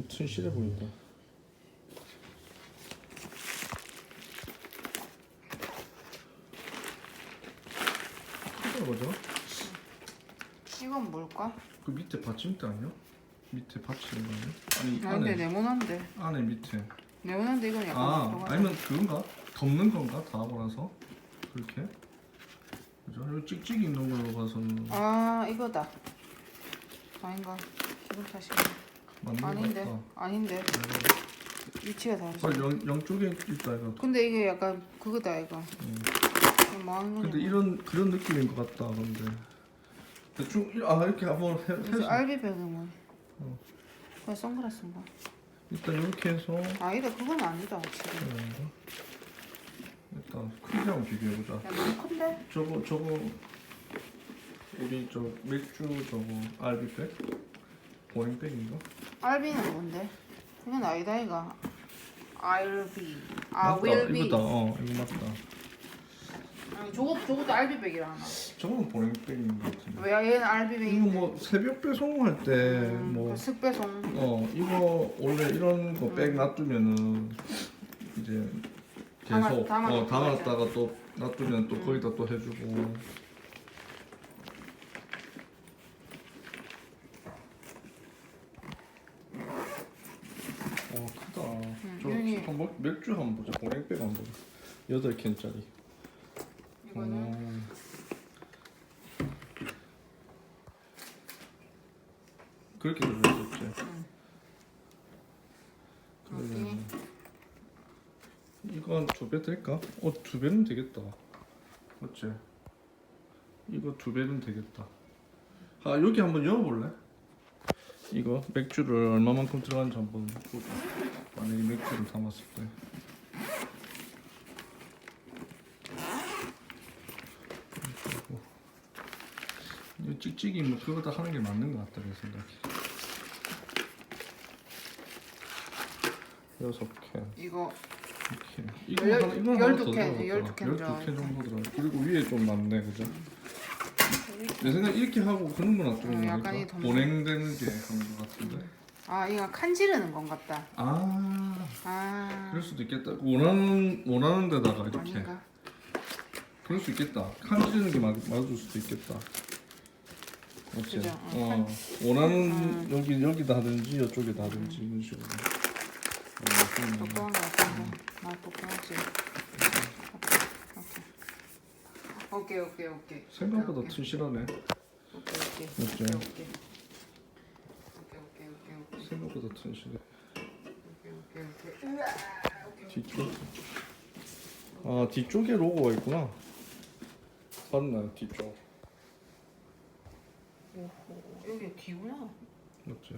좀 튼실해 보인다. 크다 그죠? 이건 뭘까? 그 밑에 받침대 아니야? 밑에 받치는 거 아니야? 아니 아 근데 안에 네모난데 안에 밑에. 네모난데 이건 약간 아. 아니면 그건가? 덮는 건가? 다 나서 그렇게. 그죠? 여기 찍찍이 있는 걸로 봐서는 아 이거다 아닌가 기분 탓인가 맞는 거 아닌데. 같다. 아닌데. 위치가 다르지. 아, 영, 영쪽에 있다 이거. 근데 이게 약간 그거다 이거. 음. 뭐 하는 근데 이런 그런 느낌인 것 같다 근데. 대충 이- 아 이렇게 한번 해, 그래서 해서. 알비백은 뭐 어. 그냥 선글라스인가 일단 이렇게 해서. 아니다 그건 아니다 지금 어, 일단 크기랑 비교해 보자. 야 너무 큰데? 저거 저거. 우리 저 맥주 저거 알비백 보냉백인가? 알비는 뭔데? 그건 아니다 이가 알비. 아 맞다. 윌비 이거다. 어 이거 맞다. 아니 저거 저것도 알비백이라 하나. 저거는 보냉백인 것 같은데. 왜 얘는 이거 알비백인데? 뭐 새벽 배송할 음, 때뭐 그 습배송 어 이거 원래 이런 거 백 놔두면은 이제 담아- 계속 담아놓고 어 담았다가 또 놔두면 또 거기다 또 해주고 와 크다 저 여기. 한번 맥주 한번 보자 보냉백 한번 보자 여덟 캔짜리 이거는 음. 그렇게 들어있었지 그러면 이건 두 배 될까? 어 두 배는 되겠다 맞지? 이거 두 배는 되겠다 아 여기 한번 열어볼래? 이거 맥주를 얼마만큼 들어가는지 한번 보자 만약에 맥주를 담았을 때. 이 찍찍이 뭐 그거 다 하는 게 맞는 것 같다 내 생각에. 여섯 캔. 이거 이렇게 이거 열- 하나 이거 하나 열두 더 캔, 들어갔더라. 열두 캔 열두 들어가 캔 정도 들어 그리고 위에 좀 많네 그죠? 내 생각 이렇게 하고 그런 건 어떤 음, 약간 보냉되는 게 그런 것 같은데? 아 이거 칸지르는 건 같다. 아. 아. 그럴 수도 있겠다. 원하는 원하는 데다가 이렇게. 아닌가? 그럴 수 있겠다. 칸 찌르는 게 맞, 맞을 수도 있겠다. 맞지? 그죠, 어, 어, 원하는 음. 여기 여기다 하든지 이쪽에다 하든지 이런 식으로. 어, 좀 똑똑한 거 같은데. 나 똑똑하지 오케이 오케이 오케이. 생각보다 오케이, 튼실하네. 오케이 오케이? 오케이. 오케이 오케이. 오케이 오케이 오케이 생각보다 튼실해. 오케이 오케이 오케이. 으아, 뒤쪽. 아 뒤쪽에 로고가 있구나. 봤나요 뒤쪽? 오호 여기 뒤구나? 맞지?